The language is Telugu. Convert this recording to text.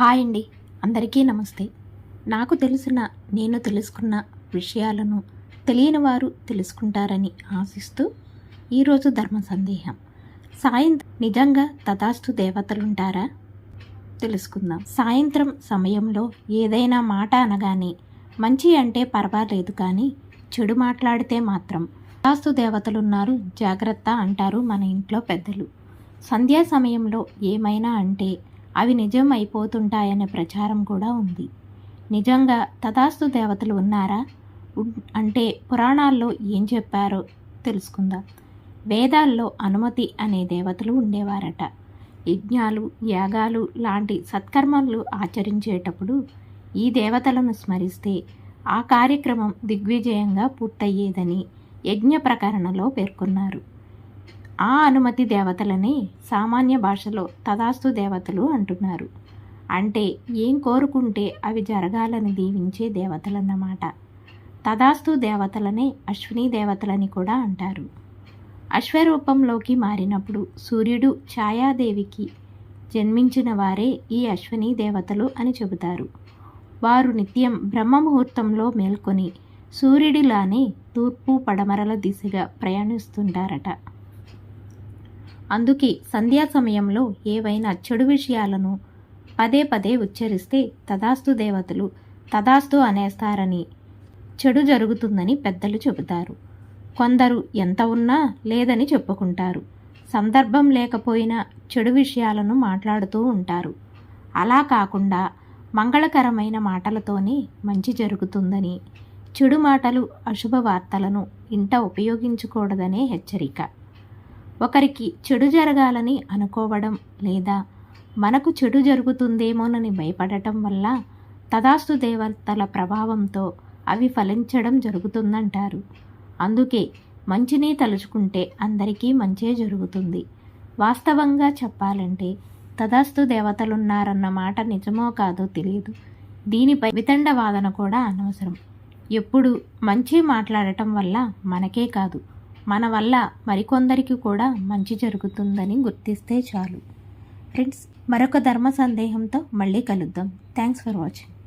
హాయ్ అండి. అందరికీ నమస్తే. నాకు తెలిసిన నేను తెలుసుకున్న విషయాలను తెలియని వారు తెలుసుకుంటారని ఆశిస్తూ ఈరోజు ధర్మ సందేహం. సాయంత్రం నిజంగా తథాస్తు దేవతలుంటారా తెలుసుకుందాం. సాయంత్రం సమయంలో ఏదైనా మాట అనగానే మంచి అంటే పర్వాలేదు కానీ చెడు మాట్లాడితే మాత్రం తథాస్తు దేవతలున్నారు జాగ్రత్త అంటారు మన ఇంట్లో పెద్దలు. సంధ్యా సమయంలో ఏమైనా అంటే అవి నిజం అయిపోతుంటాయనే ప్రచారం కూడా ఉంది. నిజంగా తథాస్తు దేవతలు ఉన్నారా? అంటే పురాణాల్లో ఏం చెప్పారో తెలుసుకుందాం. వేదాల్లో అనుమతి అనే దేవతలు ఉండేవారట. యజ్ఞాలు యాగాలు లాంటి సత్కర్మలు ఆచరించేటప్పుడు ఈ దేవతలను స్మరిస్తే ఆ కార్యక్రమం దిగ్విజయంగా పూర్తయ్యేదని యజ్ఞ ప్రకరణలో పేర్కొన్నారు. ఆ అనుమతి దేవతలని సామాన్య భాషలో తదాస్తు దేవతలు అంటున్నారు. అంటే ఏం కోరుకుంటే అవి జరగాలని దీవించే దేవతలన్నమాట. తదాస్తు దేవతలనే అశ్విని దేవతలని కూడా అంటారు. అశ్వరూపంలోకి మారినప్పుడు సూర్యుడు ఛాయాదేవికి జన్మించిన వారే ఈ అశ్విని దేవతలు అని చెబుతారు. వారు నిత్యం బ్రహ్మముహూర్తంలో మేల్కొని సూర్యుడిలానే తూర్పు పడమరల దిశగా ప్రయాణిస్తుంటారట. అందుకే సంధ్యా సమయంలో ఏవైనా చెడు విషయాలను పదే పదే ఉచ్చరిస్తే తదాస్తు దేవతలు తదాస్తు అనేస్తారని చెడు జరుగుతుందని పెద్దలు చెబుతారు. కొందరు ఎంత ఉన్నా లేదని చెప్పుకుంటారు. సందర్భం లేకపోయినా చెడు విషయాలను మాట్లాడుతూ ఉంటారు. అలా కాకుండా మంగళకరమైన మాటలతోనే మంచి జరుగుతుందని చెడు మాటలు అశుభ వార్తలను ఇంట ఉపయోగించకూడదనే హెచ్చరిక. ఒకరికి చెడు జరగాలని అనుకోవడం లేదా మనకు చెడు జరుగుతుందేమోనని భయపడటం వల్ల తదాస్తు దేవతల ప్రభావంతో అవి ఫలించడం జరుగుతుందంటారు. అందుకే మంచిని తలుచుకుంటే అందరికీ మంచే జరుగుతుంది. వాస్తవంగా చెప్పాలంటే తదాస్తు దేవతలున్నారన్న మాట నిజమో కాదో తెలియదు. దీనిపై వితండ వాదన కూడా అనవసరం. ఎప్పుడు మంచి మాట్లాడటం వల్ల మనకే కాదు. మన వల్ల మరికొందరికి కూడా మంచి జరుగుతుందని గుర్తిస్తే చాలు. ఫ్రెండ్స్ మరొక ధర్మ సందేహంతో మళ్ళీ కలుద్దాం. Thanks for watching.